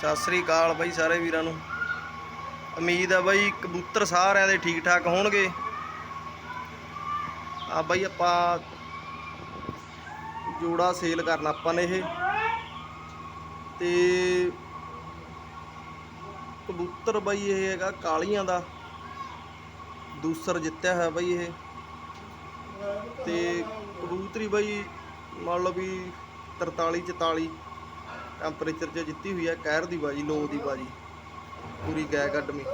ਸਤਿ ਸ੍ਰੀ ਅਕਾਲ ਬਾਈ ਸਾਰੇ ਵੀਰਾਂ ਨੂੰ। ਉਮੀਦ ਆ ਬਾਈ ਕਬੂਤਰ ਸਾਰਿਆਂ ਦੇ ਠੀਕ ਠਾਕ ਹੋਣਗੇ। ਆ ਬਾਈ ਆਪਾਂ ਜੋੜਾ ਸੇਲ ਕਰਨਾ ਆਪਾਂ ਨੇ ਇਹ। ਤੇ ਕਬੂਤਰ ਬਾਈ ਇਹ ਹੈਗਾ ਕਾਲੀਆਂ ਦਾ। ਦੂਸਰ ਜਿੱਤਿਆ ਹੋਇਆ ਬਾਈ ਇਹ। ਤੇ ਕਬੂਤਰੀ ਬਾਈ ਮੰਨ ਲਓ ਵੀ 43 44 ਟੈਂਪਰੇਚਰ 'ਚ ਜਿੱਤੀ ਹੋਈ ਹੈ ਕਹਿਰ ਦੀ ਬਾਜੀ, ਲੋ ਦੀ ਬਾਜੀ, ਪੂਰੀ ਗੈ ਕੱਢਮੀ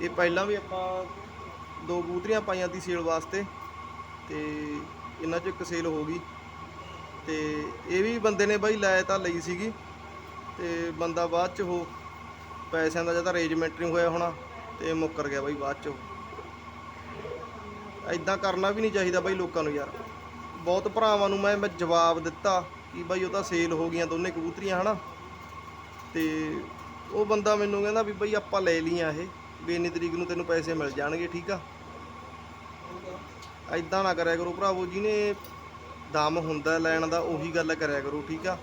ਇਹ ਪਹਿਲਾਂ ਵੀ ਆਪਾਂ ਦੋ ਕਬੂਤਰੀਆਂ ਪਾਈਆਂ ਤੀ ਸੇਲ ਵਾਸਤੇ, ਤੇ ਇਹਨਾਂ 'ਚ ਇੱਕ ਸੇਲ ਹੋ ਗਈ। ਤੇ ਇਹ ਵੀ ਬੰਦੇ ਨੇ ਬਾਈ ਲੈ ਤਾਂ ਲਈ ਸੀਗੀ, ਤੇ ਬੰਦਾ ਬਾਅਦ 'ਚ ਉਹ ਪੈਸਿਆਂ ਦਾ ਜਦ ਅਰੇਂਜਮੈਂਟ ਨਹੀਂ ਹੋਇਆ ਹੋਣਾ, ਤੇ ਮੁੱਕਰ ਗਿਆ ਬਾਈ ਬਾਅਦ 'ਚ ਉਹ। ਐਦਾਂ ਕਰਨਾ ਵੀ ਨਹੀਂ ਚਾਹੀਦਾ ਬਾਈ ਲੋਕਾਂ ਨੂੰ ਯਾਰ। ਬਹੁਤ ਭਰਾਵਾਂ ਨੂੰ ਮੈਂ ਮੈਂ ਜਵਾਬ ਦਿੱਤਾ। ਕਿ ਬਾਈ ਉਹ ਤਾਂ ਸੇਲ ਹੋ ਗਈਆਂ ਦੋਨੇ ਕਬੂਤਰੀਆਂ, ਹਨਾ? ਤੇ ਉਹ ਬੰਦਾ ਮੈਨੂੰ ਕਹਿੰਦਾ ਵੀ ਬਾਈ ਆਪਾਂ ਲੈ ਲਈਆਂ ਇਹ, ਵੀ ਇੰਨੀ ਤਰੀਕ ਨੂੰ ਤੈਨੂੰ ਪੈਸੇ ਮਿਲ ਜਾਣਗੇ, ਠੀਕ ਆ? ਐਦਾਂ ਨਾ ਕਰਿਆ ਕਰੋ ਭਰਾਵੋ, ਜਿਹਨੇ ਦਮ ਹੁੰਦਾ ਲੈਣ ਦਾ, ਉਹੀ ਗੱਲ ਕਰਿਆ ਕਰੋ, ਠੀਕ ਆ?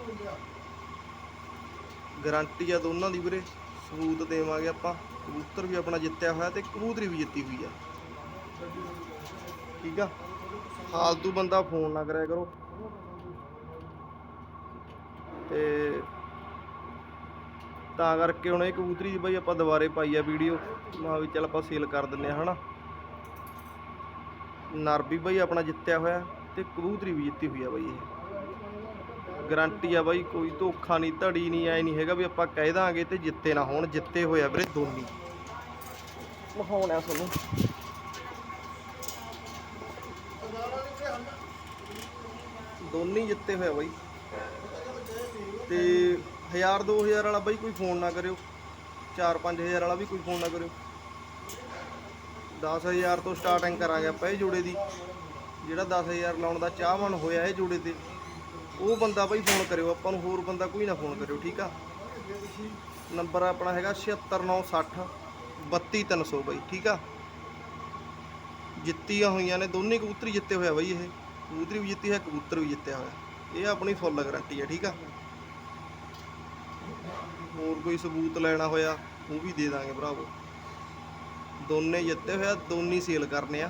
ਗਾਰੰਟੀ ਆ ਦੋਨਾਂ ਦੀ ਵੀਰੇ, ਸਬੂਤ ਦੇਵਾਂਗੇ ਆਪਾਂ। ਕਬੂਤਰ ਵੀ ਆਪਣਾ ਜਿੱਤਿਆ ਹੋਇਆ ਤੇ ਕਬੂਤਰੀ ਵੀ ਜਿੱਤੀ ਹੋਈ ਆ। ਠੀਕ ਆ? ਫਾਲਤੂ ਬੰਦਾ ਫੋਨ ਨਾ ਕਰਿਆ ਕਰੋ। ਤੇ ਤਾਂ ਕਰਕੇ ਹੁਣ ਇਹ ਕਬੂਤਰੀ ਦੀ ਬਾਈ ਆਪਾਂ ਦੁਬਾਰੇ ਪਾਈ ਆ ਵੀਡੀਓ ਮਾ ਵੀ ਚੱਲ ਆਪਾਂ ਸੇਲ ਕਰ ਦਿੰਨੇ ਆ ਹਨਾ। ਨਰ ਵੀ ਬਾਈ ਆਪਣਾ ਜਿੱਤਿਆ ਹੋਇਆ ਤੇ ਕਬੂਤਰੀ ਵੀ ਜਿੱਤੀ ਹੋਈ ਆ ਬਾਈ ਇਹ। ਗਾਰੰਟੀ ਆ ਬਾਈ ਕੋਈ ਧੋਖਾ ਨਹੀਂ ਧੜੀ ਨਹੀਂ ਐ ਨਹੀਂ ਹੈਗਾ ਵੀ ਆਪਾਂ ਕਹਿ ਦਾਂਗੇ ਤੇ ਜਿੱਤੇ ਨਾ ਹੋਣ ਜਿੱਤੇ ਹੋਇਆ ਵੀਰੇ ਦੋਨੀ ਵਿਖਾਉਣਾ ਤੁਹਾਨੂੰ। ਦੋਨੀ ਜਿੱਤੇ ਹੋਇਆ ਬਾਈ। ਤੇ 1000 2000 ਵਾਲਾ ਬਾਈ ਕੋਈ ਫੋਨ ਨਾ ਕਰਿਓ। 4-5000 ਵਾਲਾ ਵੀ ਕੋਈ ਫੋਨ ਨਾ ਕਰਿਓ। 10000 ਤੋਂ ਸਟਾਰਟਿੰਗ ਕਰਾਂਗੇ ਆਪਾਂ ਇਹ ਜੋੜੇ ਦੀ। ਜਿਹੜਾ 10000 ਲਾਉਣ ਦਾ ਚਾਹਵਾਨ ਹੋਇਆ ਇਹ ਜੋੜੇ ਤੇ। ਉਹ ਬੰਦਾ ਬਾਈ ਫੋਨ ਕਰਿਓ, ਆਪਾਂ ਨੂੰ ਹੋਰ ਬੰਦਾ ਕੋਈ ਨਾ ਫੋਨ ਕਰਿਓ, ਠੀਕ ਆ? ਨੰਬਰ ਆਪਣਾ ਹੈਗਾ 76960 32300 ਬਾਈ, ਠੀਕ ਆ? ਜਿੱਤੀਆਂ ਹੋਈਆਂ ਨੇ, ਦੋਨੇ ਕਬੂਤਰੀ ਜਿੱਤੇ ਹੋਇਆ ਬਾਈ ਇਹ। ਕਬੂਤਰੀ ਵੀ ਜਿੱਤੀ ਹੈ, ਕਬੂਤਰ ਵੀ ਜਿੱਤਿਆ ਹੋਇਆ। ਇਹ ਆਪਣੀ ਫੁੱਲ ਗਾਰੰਟੀ ਹੈ, ਠੀਕ ਆ? ਹੋਰ ਕੋਈ ਸਬੂਤ ਲੈਣਾ ਹੋਇਆ, ਉਹ ਵੀ ਦੇ ਦਾਂਗੇ ਭਰਾਵੋ। ਦੋਨੇ ਜਿੱਤੇ ਹੋਇਆ ਦੋਨੇ ਸੇਲ ਕਰਨੇ ਆ।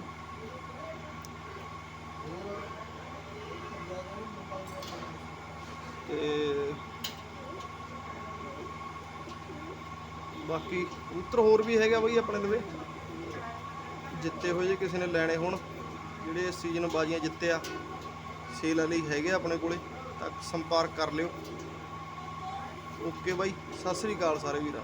ਤੇ ਬਾਕੀ ਕਬੂਤਰ ਹੋਰ ਵੀ ਹੈਗਾ ਬਈ ਆਪਣੇ ਲਵੇ। ਜਿੱਤੇ ਹੋਏ ਜੇ ਕਿਸੇ ਨੇ ਲੈਣੇ ਹੋਣ, ਜਿਹੜੇ ਇਸ ਸੀਜ਼ਨ ਬਾਜ਼ੀਆਂ ਜਿੱਤੇ ਆ, ਸੇਲ ਲਈ ਹੈਗੇ ਆ ਆਪਣੇ ਕੋਲੇ, ਤਾਂ ਸੰਪਰਕ ਕਰ ਲਿਓ। ਓਕੇ ਬਾਈ ਸਤਿ ਸ੍ਰੀ ਅਕਾਲ ਸਾਰੇ ਵੀਰਾਂ।